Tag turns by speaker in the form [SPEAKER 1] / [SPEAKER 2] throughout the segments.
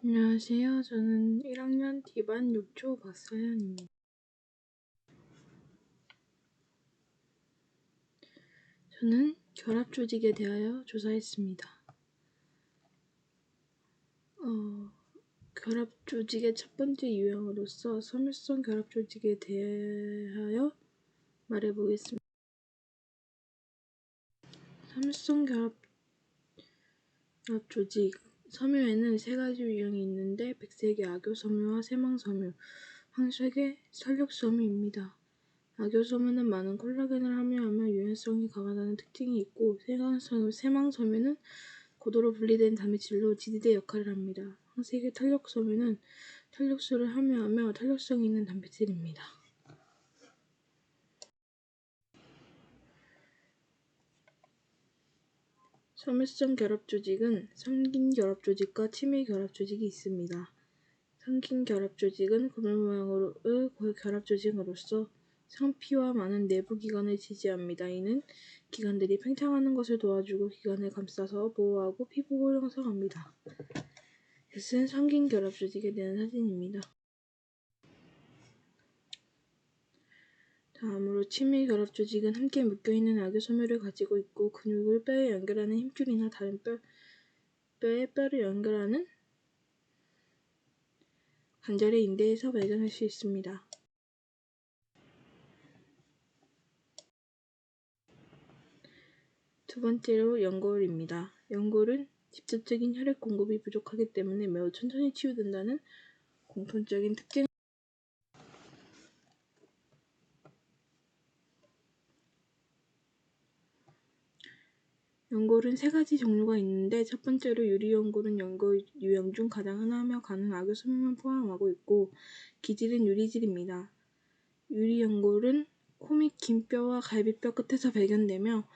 [SPEAKER 1] 안녕하세요. 저는 1학년 D반 6조 박서연입니다. 저는 결합 조직에 대하여 조사했습니다. 어, 결합 조직의 첫 번째 유형으로서 섬유성 결합 조직에 대하여 말해보겠습니다. 섬유성 결합, 결합 조직 섬유에는 세 가지 유형이 있는데 백색의 악효섬유와 세망 섬유, 황색의 설력섬유입니다. 악효섬유는 많은 콜라겐을 함유하며 유연성이 강하다는 특징이 있고 세망 섬유는 고도로 분리된 단백질로 지지대 역할을 합니다. 황색의 탄력 섬유는 탄력수를 함유하며 탄력성이 있는 단백질입니다. 섬유성 결합 조직은 섬긴 결합 조직과 치밀 결합 조직이 있습니다. 섬긴 결합 조직은 그물 모양의 결합 조직으로서 상피와 많은 내부 기관을 지지합니다. 이는 기관들이 팽창하는 것을 도와주고 기관을 감싸서 보호하고 피복을 형성합니다. 이것은 섬긴 결합 조직에 대한 사진입니다. 다음으로 치밀 결합 조직은 함께 묶여있는 악의 소멸을 가지고 있고 근육을 뼈에 연결하는 힘줄이나 다른 뼈, 뼈에 뼈를 연결하는 관절의 인대에서 발견할 수 있습니다. 두 번째로 연골입니다. 연골은 직접적인 혈액 공급이 부족하기 때문에 매우 천천히 치유된다는 공통적인 특징 연골은 세 가지 종류가 있는데 첫 번째로 유리연골은 연골 유형 중 가장 흔하며 가는 악효섬유만 포함하고 있고 기질은 유리질입니다. 유리연골은 코및긴 뼈와 갈비뼈 끝에서 발견되며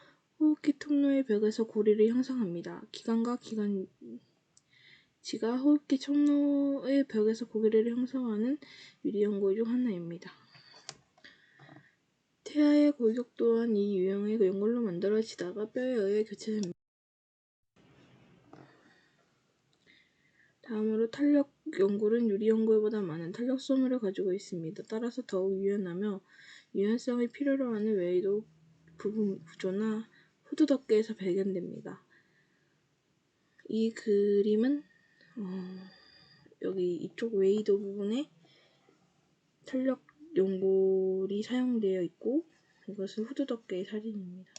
[SPEAKER 1] 호흡기 통로의 벽에서 고리를 형성합니다. 기관과 기관 지가 호흡기 통로의 벽에서 고리를 형성하는 유리연골 중 하나입니다. 태아의 골격 또한 이 유형의 연골로 만들어지다가 뼈에 의해 교체됩니다. 다음으로 탄력 연골은 유리 연골보다 많은 탄력 소모를 가지고 있습니다. 따라서 더욱 유연하며 유연성을 필요로 하는 웨이도 부분 구조나 후드 덮개에서 발견됩니다. 이 그림은 어, 여기 이쪽 웨이도 부분에 탄력 연골이 사용되어 있고 이것은 후드덮개의 사진입니다.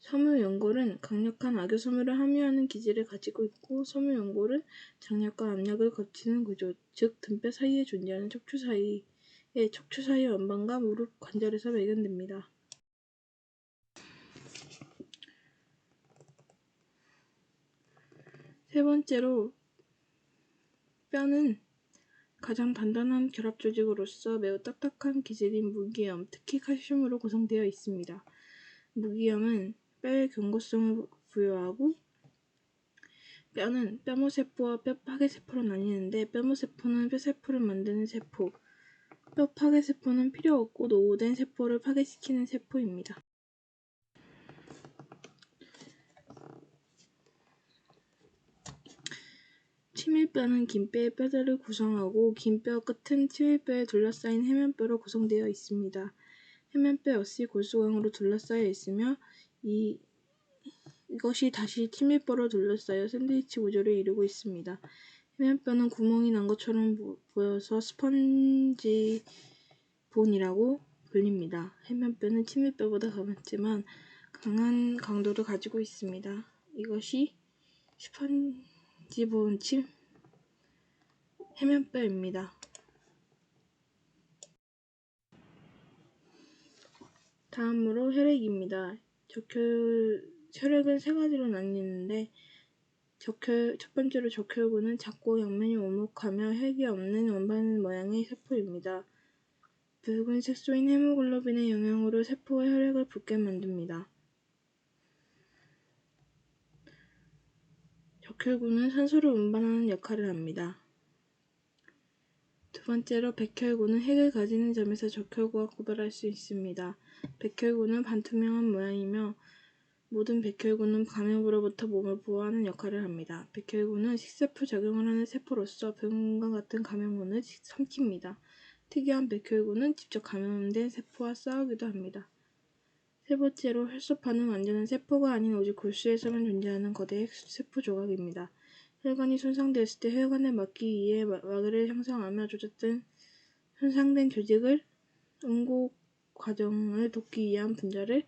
[SPEAKER 1] 섬유연골은 강력한 악효섬유를 함유하는 기질을 가지고 있고 섬유연골은 장력과 압력을 거치는 구조, 즉 등뼈 사이에 존재하는 척추 사이의 척추 사이 원방과 무릎 관절에서 발견됩니다. 세 번째로 뼈는 가장 단단한 결합 조직으로서 매우 딱딱한 기질인 무기염, 특히 칼슘으로 구성되어 있습니다. 무기염은 뼈의 견고성을 부여하고 뼈는 뼈모세포와 뼈파괴세포로 나뉘는데 뼈모세포는 뼈세포를 만드는 세포, 뼈파괴세포는 필요 없고 노후된 세포를 파괴시키는 세포입니다. 치밀뼈는 긴 뼈의 뼈들을 구성하고 긴뼈 끝은 치밀뼈에 둘러싸인 해면뼈로 구성되어 있습니다. 해면뼈 역시 골수광으로 둘러싸여 있으며 이, 이것이 다시 치밀뼈로 둘러싸여 샌드위치 구조를 이루고 있습니다. 해면뼈는 구멍이 난 것처럼 보여서 스펀지 본이라고 불립니다. 해면뼈는 치밀뼈보다 가볍지만 강한 강도를 가지고 있습니다. 이것이 스펀지본 침 해면뼈입니다. 다음으로 혈액입니다. 적혈, 혈액은 세 가지로 나뉘는데 적혈, 첫 번째로 적혈구는 작고 양면이 오목하며 혈이 없는 원반 모양의 세포입니다. 붉은 색소인 헤모글로빈의 영향으로 세포의 혈액을 붓게 만듭니다. 적혈구는 산소를 운반하는 역할을 합니다. 두 번째로 백혈구는 핵을 가지는 점에서 적혈구와 구별할 수 있습니다. 백혈구는 반투명한 모양이며 모든 백혈구는 감염으로부터 몸을 보호하는 역할을 합니다. 백혈구는 식세포 작용을 하는 세포로서 병과 같은 감염원을 삼킵니다. 특이한 백혈구는 직접 감염된 세포와 싸우기도 합니다. 세 번째로 혈소판은 완전한 세포가 아닌 오직 골수에서만 존재하는 거대 세포 조각입니다. 혈관이 손상되었을 때 혈관을 막기 위해 마개를 형성하며 조작된 손상된 조직을 응고 과정을 돕기 위한 분자를